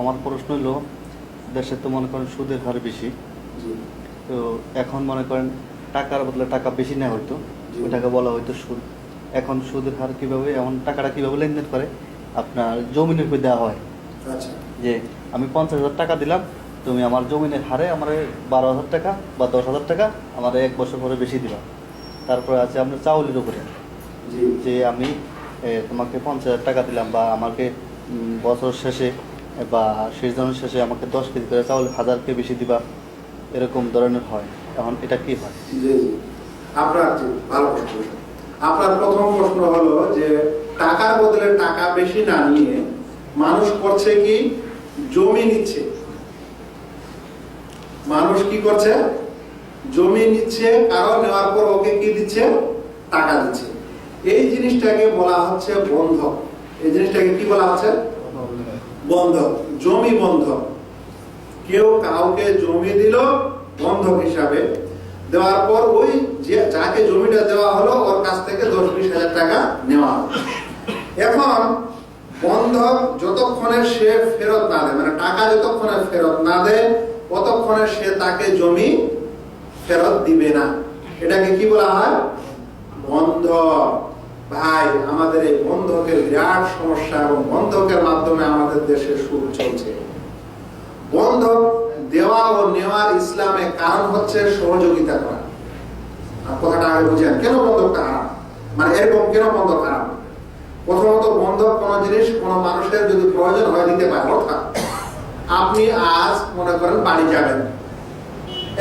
আমার প্রশ্ন হলো দেশে তো মনে করেন সুদের হার বেশি। তো এখন মনে করেন টাকার বদলে টাকা বেশি নেওয়া হইতো জি। ওইটাকে বলা হয়তো সুদ। এখন সুদের হার কীভাবে এমন টাকাটা কীভাবে লেনদেন করে? আপনার জমিনের উপর দেওয়া হয়। আচ্ছা। যে আমি পঞ্চাশ হাজার টাকা দিলাম তুমি আমার জমিনের হারে আমার বারো হাজার টাকা বা দশ হাজার টাকা আমার এক বছর পরে বেশি দিবা। তারপরে আছে আপনার চাউলের উপরে। যে আমি তোমাকে পঞ্চাশ হাজার টাকা দিলাম বা আমাকে বছর শেষে বা জনের শেষে আমাকে দশ কেজি করে চাউল হাজার কে বেশি দিবা, এরকম ধরনের হয়। এখন এটা কি হয়? আপনার ভালো আপনার প্রথম প্রশ্ন হলো যে, টাকার বদলে টাকা বেশি না নিয়ে মানুষ করছে কি? জমি নিচ্ছে। মানুষ কি করছে? জমি নিচ্ছে, কারণ নেওয়ার পর ওকে কি দিচ্ছে? টাকা দিচ্ছে। এই জিনিসটাকে বলা হচ্ছে বন্ধক। এই জিনিসটাকে কি বলা হচ্ছে? বন্ধক, জমি বন্ধক। কেউ কাউকে জমি দিল বন্ধক হিসাবে, দেওয়ার পর ওই যে যাকে জমিটা দেওয়া হলো, ওর কাছ থেকে দশ বিশ হাজার টাকা নেওয়া এখন বন্ধক যতক্ষণে সে ফেরত না দেয় মানে টাকা যতক্ষণে ফেরত না দেয়, ততক্ষণে সে তাকে জমি ফেরত দিবে না। এটাকে কি বলা হয়? বন্ধক। ভাই, আমাদের এই বন্ধকের বিরাট সমস্যা এবং বন্ধকের মাধ্যমে আমাদের দেশে সুদ চলছে। বন্ধক দেওয়া ও নেওয়ার ইসলামে কারণ হচ্ছে সহযোগিতা করা। কথাটা আগে বুঝেন, কেন মানে এরকম কেন বন্ধক প্রথমত, বন্ধক কোন জিনিস কোন মানুষের যদি প্রয়োজন হয় দিতে পারে, অর্থাৎ আপনি আজ মনে করেন বাড়ি যাবেন।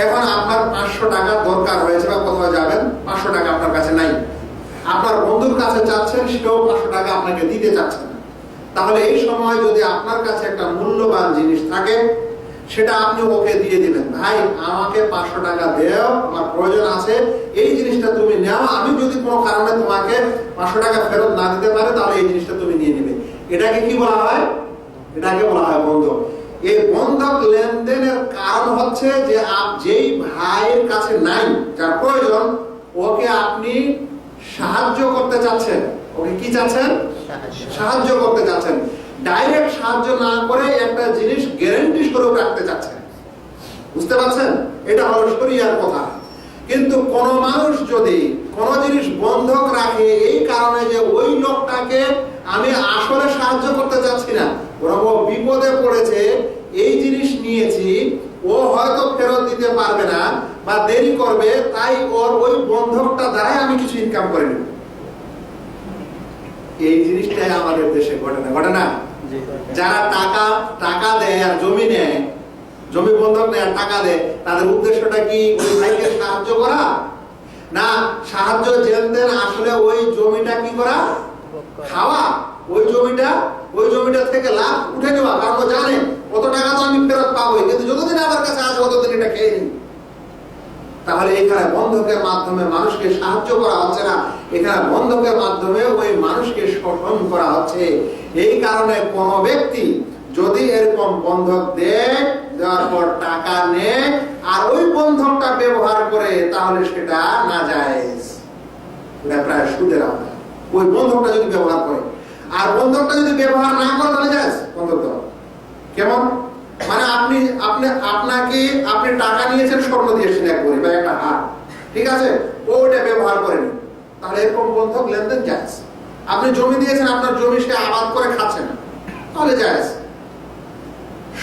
এখন আপনার পাঁচশো টাকা দরকার হয়েছে বা কোথাও যাবেন, পাঁচশো টাকা আপনার কাছে নাই। আপনার বন্ধুর কাছে চাচ্ছেন, সেও পাঁচশো টাকা আপনাকে দিতে চাচ্ছে না। তাহলে এই সময় যদি আপনার কাছে একটা মূল্যবান জিনিস থাকে, সেটা আপনি ওকে দিয়ে দিবেন। ভাই, আমাকে পাঁচশো টাকা দেও, আমার প্রয়োজন আছে, এই জিনিসটা তুমি নাও, আমি যদি কোনো কারণে তোমাকে পাঁচশো টাকা ফেরত না দিতে পারে, তাহলে এই জিনিসটা তুমি নিয়ে নেবে। এটাকে কি বলা হয়? এটাকে বলা হয় বন্ধক এই বন্ধক লেনদেনের কারণ হচ্ছে যে যেই ভাইয়ের কাছে নাই, যার প্রয়োজন, ওকে আপনি সাহায্য করতে চাচ্ছেন। ওকে কি চাচ্ছেন? সাহায্য। করতে চাচ্ছেন। ডাইরেক্ট সাহায্য না করে একটা জিনিস গ্যারান্টি স্বরূপ রাখতে চাচ্ছেন। বুঝতে পারছেন? এটা হলো শরিয়ার কথা। কিন্তু কোন মানুষ যদি কোন জিনিস বন্ধক রাখে এই কারণে যে ওই লোকটাকে আমি আসলে সাহায্য করতে চাচ্ছি না বরং ও বিপদে পড়েছে এই জিনিস নিয়েছি ও হয়তো ফেরত দিতে পারবে না বা দেরি করবে তাই ওর ওই বন্ধকটা দ্বারাই আমি কিছু ইনকাম করে নেব। এই জিনিসটাই আমাদের দেশে ঘটে না ঘটে না? যারা টাকা টাকা দেয় আর জমি নেয় জমি বন্ধক নেয় আর টাকা দেয় তাদের উদ্দেশ্যটা কি ওই ভাইকে সাহায্য করা? না সাহায্য জেনদেন আসলে ওই জমিটা কি করা? খাওয়া। ওই জমিটা ওই জমিটা থেকে লাভ উঠে নেওয়া। কারণ জানে কত টাকা তো আমি ফেরত পাবোই। কিন্তু যতদিন আমার কাছে আছে ততদিন এটা খেয়ে নিই। তাহলে এখানে বন্ধকের মাধ্যমে মানুষকে সাহায্য করা হচ্ছে না। এখানে বন্ধকের মাধ্যমে ওই মানুষকে শোষণ করা হচ্ছে। এই কারণে কোন ব্যক্তি যদি এরকম বন্ধক দেওয়ার পর টাকা নেয়, আর ওই বন্ধকটা ব্যবহার করে, তাহলে সেটা না যায় প্রায় সুদের আওতায়। ওই বন্ধকটা যদি ব্যবহার করে। আর বন্ধকটা যদি ব্যবহার না করে, তাহলে যায় বন্ধক কেমন? মানে আপনি আপনি, আপনাকে, আপনি টাকা নিয়েছেন, স্বর্ণ দিয়েছেন এক হার ঠিক আছে? ওটা ব্যবহার করেনি তাহলে এরকম বন্ধক লেনদেন যায় আপনি জমি দিয়েছেন, আপনার জমি সে আবাদ করে খাচ্ছে তাহলে যায়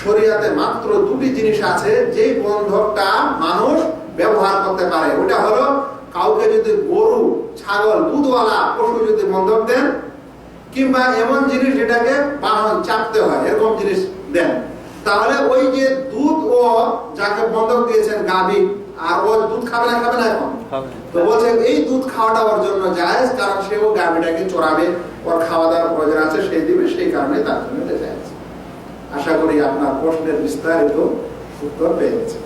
শরিয়াতে মাত্র দুটি জিনিস আছে যে বন্ধকটা মানুষ ব্যবহার করতে পারে। ওটা হলো, কাউকে যদি গরু, ছাগল, দুধওয়ালা, পশু যদি বন্ধক দেন, কিংবা এমন জিনিস যেটাকে বাহন চাপতে হয়, এরকম জিনিস দেন। তাহলে ওই যে দুধ ও যাকে বন্ধক দিয়েছেন গাভী আর ও দুধ খাবে না খাবে না এখন? তো বলছে এই দুধ খাওয়াটা ওর জন্য জায়েজ কারণ সে ও গাভীটাকে চড়াবে ওর খাওয়া দাওয়ার প্রয়োজন আছে সেই দিবে সেই কারণে তার জন্য এটা জায়েজ। আশা করি আপনার প্রশ্নের বিস্তারিত উত্তর পেয়েছে